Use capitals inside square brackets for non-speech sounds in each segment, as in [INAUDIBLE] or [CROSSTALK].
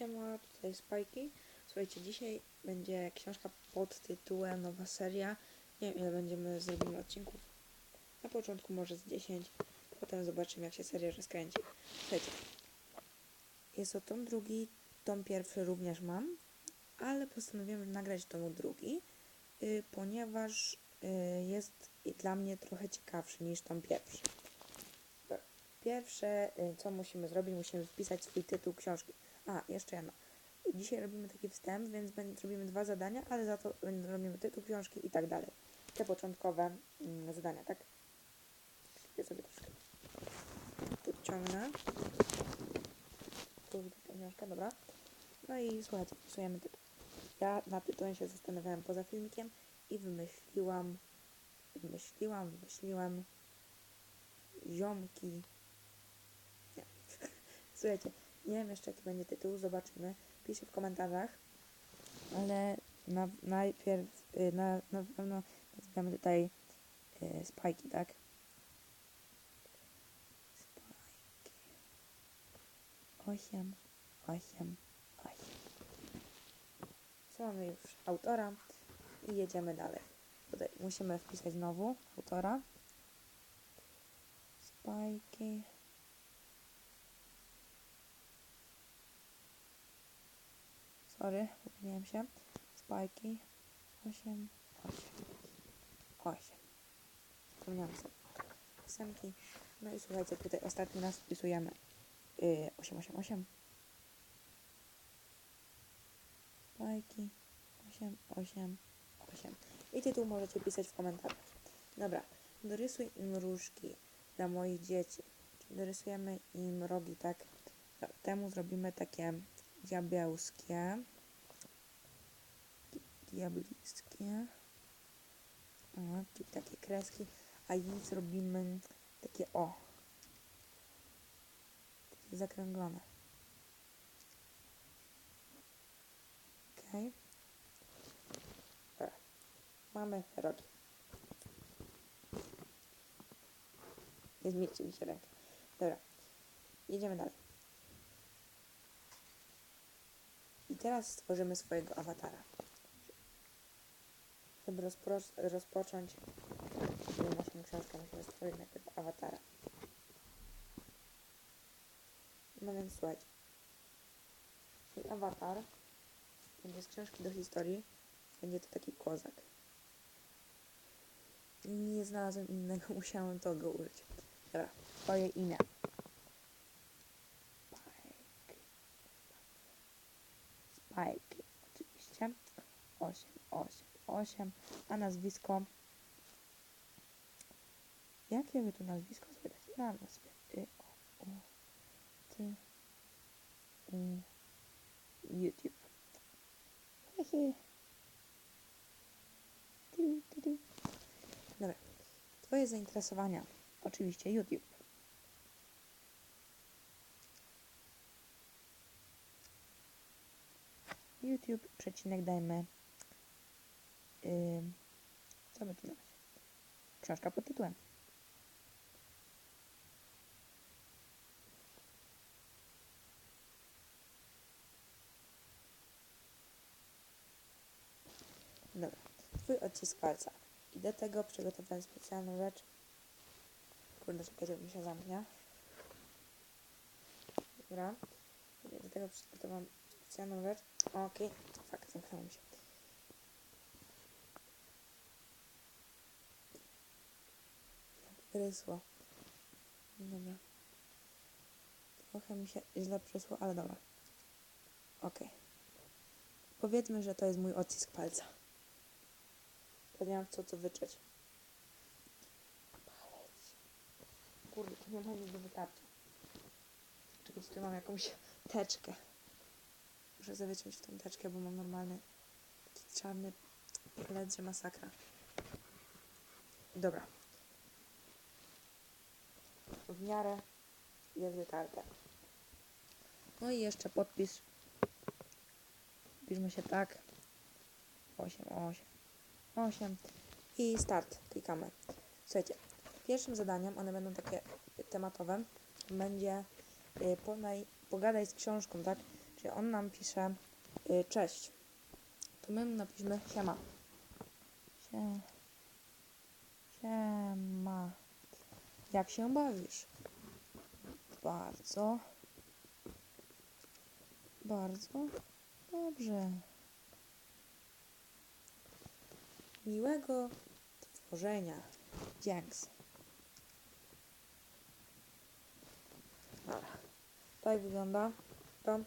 Siema, tutaj Spajki. Słuchajcie, dzisiaj będzie książka pod tytułem Nowa seria. Nie wiem ile będziemy zrobimy odcinków. Na początku może z 10, potem zobaczymy jak się seria rozkręci. Słuchajcie, jest to tom drugi, tom pierwszy również mam, ale postanowiłem nagrać tomu drugi, y, ponieważ y, jest dla mnie trochę ciekawszy niż tom pierwszy. Pierwsze, y, co musimy zrobić, musimy wpisać swój tytuł książki. A, jeszcze jedno. Dzisiaj robimy taki wstęp, więc robimy dwa zadania, ale za to robimy tytuł książki i tak dalej. Te początkowe mm, zadania, tak? Ja sobie troszkę podciągnę. Tu widzę książkę, dobra. No i słuchajcie, wpisujemy tytuł. Ja nad tytułem się zastanawiałem poza filmikiem i wymyśliłam, wymyśliłam, wymyśliłam ziomki. Nie. [LAUGHS] Słuchajcie, nie wiem jeszcze jaki będzie tytuł, zobaczymy. Piszcie w komentarzach. Ale na, najpierw y, na, na pewno nazwiemy tutaj y, spajki, tak? Spajki. Osiem, osiem, osiem. Mamy już autora i jedziemy dalej. Tutaj musimy wpisać znowu autora. Spajki. Sorry, pomyliłem się. Spajki. 8, 8, 8. Zapomniałam sobie. Ósemki. No i słuchajcie, tutaj ostatni raz wpisujemy yy, 8, 8, 8. Spajki. 8, 8, 8. I tytuł możecie pisać w komentarzach. Dobra. Dorysuj im różki dla moich dzieci. Dorysujemy im rogi, tak? Temu zrobimy takie diabełskie, di- diablickie, o, czyli takie kreski, a jej zrobimy takie o, takie zakręglone. Dobra. Mamy rogi. Nie zmieści mi się ręka. Dobra. Jedziemy dalej. I teraz stworzymy swojego awatara. Żeby rozpro- rozpocząć naszą książkę, musimy stworzyć najpierw awatara. No więc słuchajcie. Mój awatar będzie z książki do historii. Będzie to taki kozak. Nie znalazłem innego, [LAUGHS] musiałem tego użyć. Dobra, twoje imię. Spike, oczywiście. 8, 8, 8. A nazwisko. Jakie by tu nazwisko sobie dać? Damy sobie. Y, o, u, ty, u, YouTube. Hehe. Dobra. Twoje zainteresowania. Oczywiście YouTube. YouTube, przecinek dajmy. Ym, co by tu dać? Książka pod tytułem. Dobra. Twój odcisk palca. I do tego przygotowałem specjalną rzecz. Kurde, czekajcie, mi się zamknie. Dobra. Do tego przygotowałam specjalną rzecz. Okej, fakt, zamknęło się. Prysło. Dobra. Trochę mi się źle prysło, ale dobra. Okej. Powiedzmy, że to jest mój odcisk palca. To nie mam co tu wyczeć. Palec. Kurde, to nie ma nic do wytarcia. Czekajcie, tu mam jakąś teczkę. Muszę sobie wyciąć w tą teczkę, bo mam normalny czarny led, masakra. Dobra. W miarę jest wytarte. No i jeszcze podpis. Piszmy się tak. 8, 8, 8. I start. Klikamy. Słuchajcie, pierwszym zadaniem, one będą takie tematowe, będzie y, pogadaj z książką, tak? Czyli on nam pisze y, cześć. To my napiszmy siema. Sie, siema. Jak się bawisz? Bardzo. Bardzo dobrze. Miłego tworzenia. Dzięks. Tak wygląda to.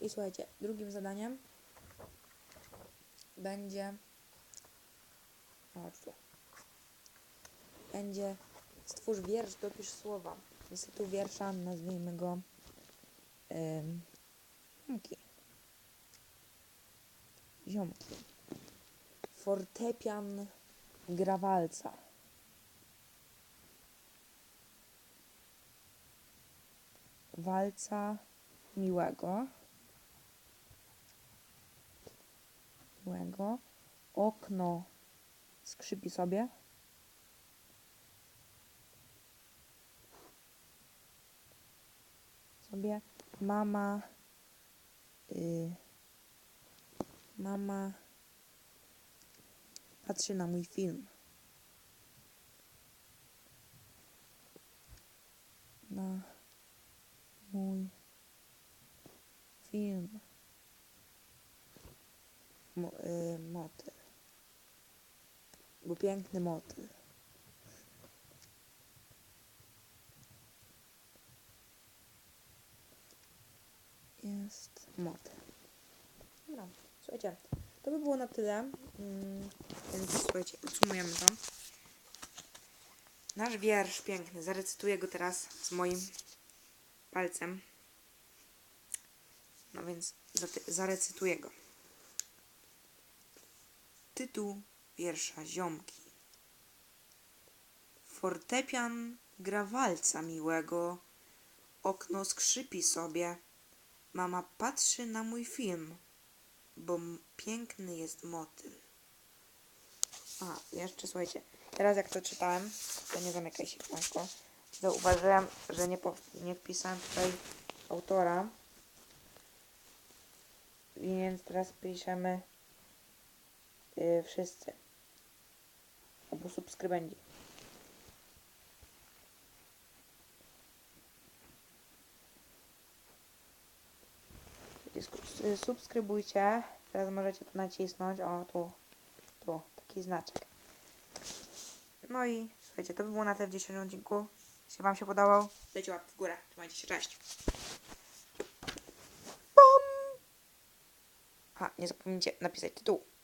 I słuchajcie, drugim zadaniem będzie. Chodź tu. Będzie stwórz wiersz, dopisz słowa. Jest tytuł wiersza, nazwijmy go Ziomki. Ziomki. Fortepian gra walca. Walca miłego. Miłego. Okno skrzypi sobie. Sobie mama. Y, mama patrzy na mój film. Na mój film. Mo, y, motyl. Bo piękny motyl. Jest motyl. No, słuchajcie, to by było na tyle. Mm, więc słuchajcie, podsumujemy to. Nasz wiersz piękny, zarecytuję go teraz z moim palcem. No więc zarecytuję go. Tytuł wiersza Ziomki. Fortepian gra walca miłego, okno skrzypi sobie, mama patrzy na mój film, bo piękny jest motyl. A, jeszcze słuchajcie, teraz jak to czytałem, to nie zamykaj się Państwo, zauważyłem, że nie, nie wpisałem tutaj autora, więc teraz piszemy y, wszyscy. Albo subskrybenci. Y, Subskrybujcie. Teraz możecie tu nacisnąć. O, tu. Tu. Taki znaczek. No i słuchajcie, to by było na tyle w dzisiejszym odcinku. Jeśli Wam się podobał, dajcie łapkę w górę. Trzymajcie się, cześć. Bum! A, nie zapomnijcie napisać tytułu. Pa.